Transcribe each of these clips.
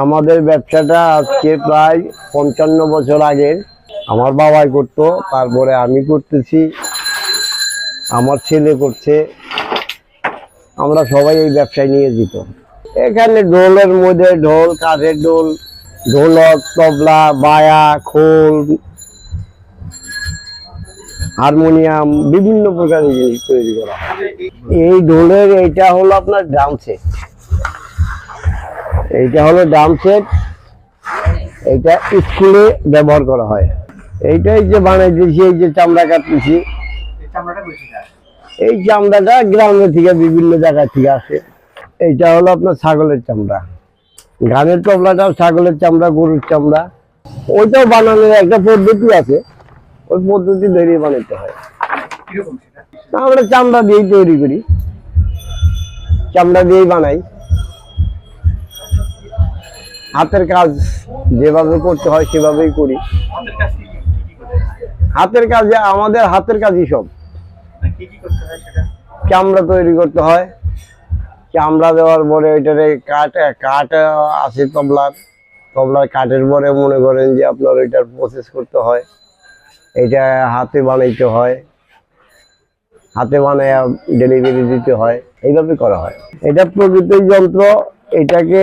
আমাদের ব্যবসাটা আজকে প্রায় পঞ্চান্ন বছর আগের আমার বাবাই করতো, তারপরে আমি করতেছি, আমার ছেলে করছে, আমরা সবাই এই ব্যবসায় নিয়ে যেত এখানে ঢোলের মধ্যে ঢোল, কাঠের ঢোল, ঢোলক, তবলা, বায়া, খোল, হারমোনিয়াম, বিভিন্ন প্রকারের জিনিস তৈরি করা এই ঢোলের এইটা হলো আপনার ড্রাম সেট। এইটা হলো ড্রাম সেট এটা স্কুলে ব্যবহার করা হয়। এইটাই যে বানাই বানাইতেছি, এই যে চামড়া কাটতেছি। এই চামড়াটা গ্রামের থেকে, বিভিন্ন জায়গা থেকে আসে। এইটা হলো আপনার ছাগলের চামড়া। গানের টবলাটাও ছাগলের চামড়া, গরুর চামড়া। ওইটাও বানানোর একটা পদ্ধতি আছে। ওই পদ্ধতি ধরে বানাইতে হয়। আমরা চামড়া দিয়েই তৈরি করি। চামড়া দিয়েই বানাই। হাতের কাজ যেভাবে করতে হয়, সেভাবেই করি। হাতের কাজে, আমাদের হাতের কাজই সব। চামড়া তৈরি করতে হয়। চামড়া দেওয়ার পরে ওইটারে কাঠ কাঠ আছে তবলার। তবলার কাঠের পরে মনে করেন যে আপনার ওইটার প্রসেস করতে হয়। এটা হাতে বানাইতে হয়। হাতে বানায় ডেলিভারি দিতে হয়। এইভাবে করা হয়। এটা প্রকৃতির যন্ত্র। এটাকে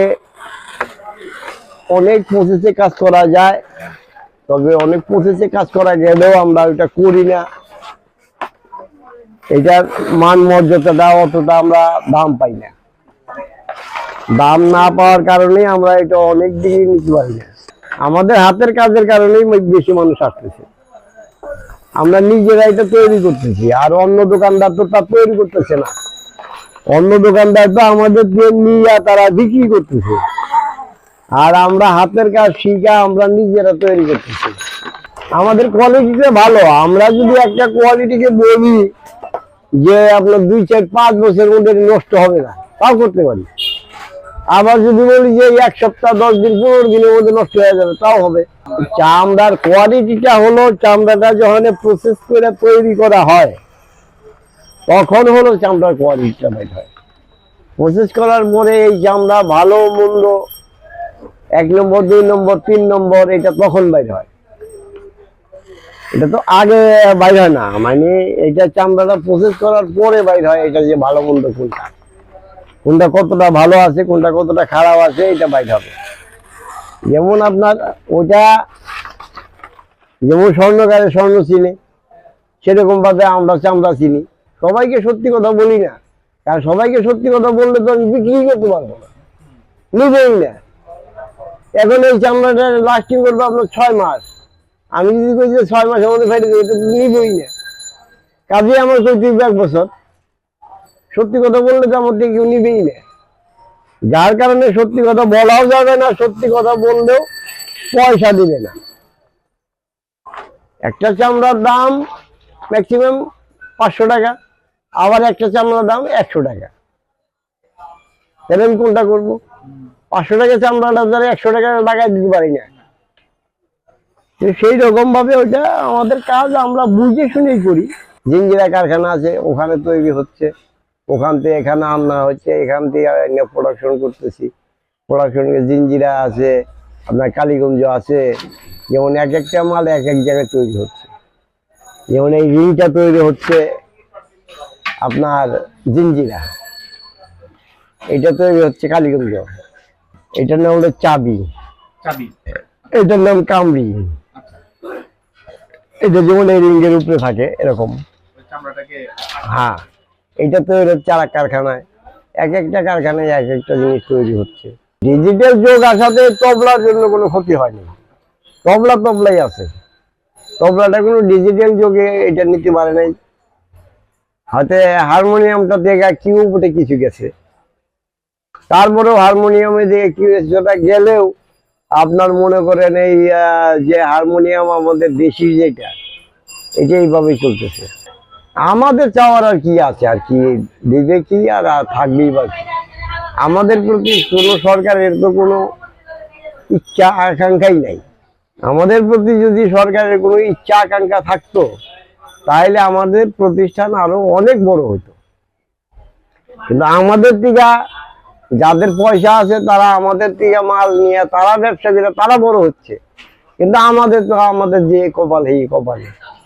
অনেক প্রসেসে কাজ করা যায়। তবে অনেক প্রসেসে কাজ করা গেলেও আমরা ওইটা করি না। এটার মান মর্যাদাটা অতটা আমরা দাম পাই না। দাম না পাওয়ার কারণে আমরা এটা অনেক দিকে নিতে পারি না। আমাদের হাতের কাজের কারণেই বেশি মানুষ আসতেছে। আমরা নিজেরা এটা তৈরি করতেছি, আর অন্য দোকানদার তো তা তৈরি করতেছে না। অন্য দোকানদার তো আমাদের নিয়ে তারা বিক্রি করতেছে। আর আমরা হাতের কাজ শিখা আমরা নিজেরা তৈরি করতেছি। আমাদের কোয়ালিটিটা ভালো। আমরা যদি একটা কোয়ালিটিকে বলি যে আপনার দুই চার পাঁচ বছরের মধ্যে নষ্ট হবে না, তাও করতে পারি। আবার যদি বলি যে এক সপ্তাহ, দশ দিন, পনেরো দিনের মধ্যে নষ্ট হয়ে যাবে, তাও হবে। চামড়ার কোয়ালিটিটা হলো, চামড়াটা যখন প্রসেস করে তৈরি করা হয়, তখন হলো চামড়ার কোয়ালিটিটা বের হয়। প্রসেস করার পরে এই চামড়া ভালো মন্দ এক নম্বর, দুই নম্বর, তিন নম্বর, এটা তখন বাইর হয়। এটা তো আগে বাইর হয় না মানে এটা চামড়াটা প্রসেস করার পরে বাইর হয়, এটা যে ভালো মন্দ কোনটা। কোনটা কতটা ভালো আছে, কোনটা কতটা খারাপ আছে, এটা বাইর হবে। যেমন আপনার ওটা, যেমন স্বর্ণকারে স্বর্ণ চিনে সেরকম ভাবে আমরা চামড়া চিনি। সবাইকে সত্যি কথা বলি না, কারণ সবাইকে সত্যি কথা বললে তো আমি বিক্রি করতে পারব না। নিজেই না। এখন এই চামড়াটা লাস্টিং করবে আপনার ছয় মাস। আমি যদি কই যে ছয় মাসের মধ্যে ফেটে দেবে, এটা নিবই না। কাজে আমার কই এক বছর। সত্যি কথা বললে তো আমার থেকে কেউ নিবেই না। যার কারণে সত্যি কথা বলাও যাবে না, সত্যি কথা বললেও পয়সা দিবে না। একটা চামড়ার দাম ম্যাক্সিমাম পাঁচশো টাকা, আবার একটা চামড়ার দাম একশো টাকা। তাহলে আমি কোনটা করব? পাঁচশো টাকা চামড়াটা ধরে একশো টাকা লাগাই দিতে পারি না। সেই রকম ভাবে ওইটা আমাদের কাজ, আমরা বুঝে শুনেই করি। জিঞ্জিরা কারখানা আছে, ওখানে তৈরি হচ্ছে। ওখান থেকে এখানে আনা হচ্ছে, এখান থেকে প্রোডাকশন করতেছি। প্রোডাকশনে জিঞ্জিরা আছে, আপনার কালীগঞ্জ আছে, যেমন এক একটা মাল এক এক জায়গায় তৈরি হচ্ছে। যেমন এই রিংটা তৈরি হচ্ছে আপনার জিঞ্জিরা এটা তৈরি হচ্ছে কালীগঞ্জ। এটার নাম হলো চাবি। চাবি। এটার নাম কামড়ি। আচ্ছা। এটা যেমন এই রিঙ্গের উপরে থাকে এরকম। হ্যাঁ এটা হচ্ছে আর কারখানায়। এক একটা কারখানায় এক একটা জিনিস তৈরি হচ্ছে। ডিজিটাল যুগ আসাতে তবলার জন্য কোনো ক্ষতি হয়নি। তবলা তবলাই আছে। তবলাটা কোনো ডিজিটাল যোগে এটা নিতে পারে নাই। হাতে হারমোনিয়ামটা থেকে কিউবোর্ডে কিছু গেছে। তারপরেও হারমোনিয়ামে দিয়ে কিউএসটা গেলেও আপনার মনে করেন এই যে হারমোনিয়াম আমাদের দেশি যেটা এটা এইভাবেই চলতেছে। আমাদের চাওয়ার আর কি আছে, আর কি দিবে কি আর থাকবেই বা আমাদের প্রতি কোনো সরকারের তো কোনো ইচ্ছা আকাঙ্ক্ষাই নাই। আমাদের প্রতি যদি সরকারের কোনো ইচ্ছা আকাঙ্ক্ষা থাকতো, তাহলে আমাদের প্রতিষ্ঠান আরও অনেক বড় হতো। কিন্তু আমাদের টিকা যাদের পয়সা আছে তারা আমাদের থেকে মাল নিয়ে, তারা ব্যবসা করে তারা বড় হচ্ছে। কিন্তু আমাদের তো আমাদের যে কপাল এই কপালে।